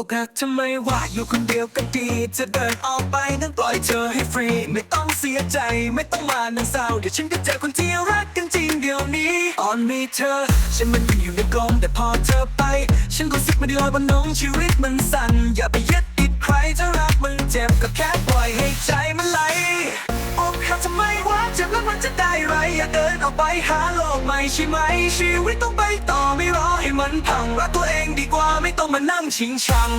หักทำไมวะอยู่คนเดียวก็ดี จะเดินออกไปนั้นปล่อยเธอให้ฟรี ไม่ต้องเสียใจไม่ต้องมานั่งเศร้า เดี๋ยวฉันก็เจอคนที่รักกันจริงเดี๋ยวนี้ตอนมีเธอ ฉันมันยังอยู่ในกลมแต่พอเธอไป ฉันรู้สึกไม่ได้ลอยบนน้องชีวิตมันสั่นอย่าไปยึดติดใครถ้ารักมันเจ็บก็แค่ปล่อยให้ใจ อย่าเดินออกไปหาโลกใหม่ใช่ไหม ชีวิตต้องไปต่อไม่รอให้มันพังรักตัวเองดีกว่าไม่ต้องมานั่งชิงชัง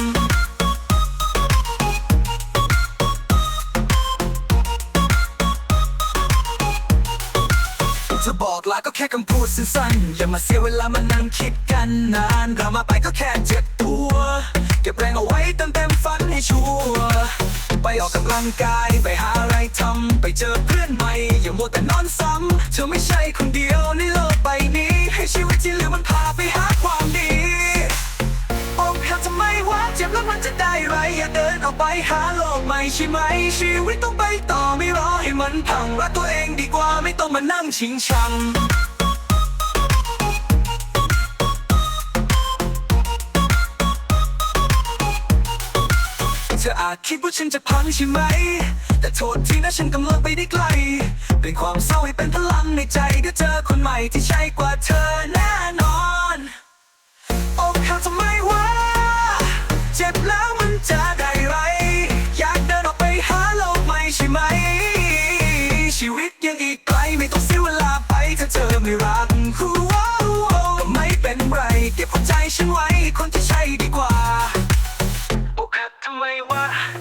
จะบอกลาก็แค่คำพูดสั้นๆ อย่ามาเสียเวลามานั่งคิดกันนานเรามาไปก็แค่เจ็บตัว เก็บแรงเอาไว้เต็มเต็มฝันให้ชัวร์ ออกกำลังกาย ไปหาอะไรทำ ไปเจอเพื่อนใหม่ อย่ามัวแต่นอนซ้ำ เธอไม่ใช่คนเดียวในโลกใบนี้ ให้ชีวิตที่เหลือมันพาไปหาความดีอกหักทำไมวะเจ็บแล้วมันจะได้ไร อย่าเดินออกไปหาโลกใหม่ใช่ไหม ชีวิตต้องไปต่อไม่รอให้มันพังรักตัวเองดีกว่าไม่ต้องมานั่งชิงชัง เธออาจคิดว่าฉันจะพังใช่ไหม แต่โทษทีนะฉันกำลังไปได้ไกล เป็นความเศร้าให้เป็นพลังในใจเดี๋ยวเจอคนใหม่ที่ใช่กว่าเธอแน่นอนอกหักทำไมวะเจ็บแล้วมันจะได้ไร อยากเดินออกไปหาโลกใหม่ใช่ไหม ชีวิตยังอีกไกลไม่ต้องเสียเวลาไปถ้าเธอไม่รักก็ไม่เป็นไรเก็บหัวใจฉันไว้คนที่ใช่ดีกว่า ก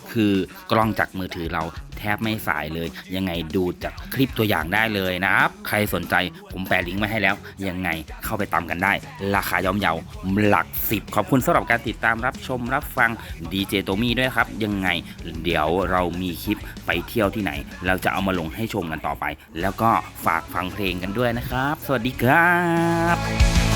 คือกล้องจากมือถือเราแทบไม่สายเลย ยังไงดูจากคลิปตัวอย่างได้เลยนะครับ ใครสนใจผมแปะลิงก์ไว้ให้แล้ว ยังไงเข้าไปตามกันได้ ราคาย่อมเยาหลักสิบขอบคุณสำหรับการติดตามรับชมรับฟังดีเจโตมี่ด้วยครับ ยังไงเดี๋ยวเรามีคลิปไปเที่ยวที่ไหน เราจะเอามาลงให้ชมกันต่อไป แล้วก็ฝากฟังเพลงกันด้วยนะครับ สวัสดีครับ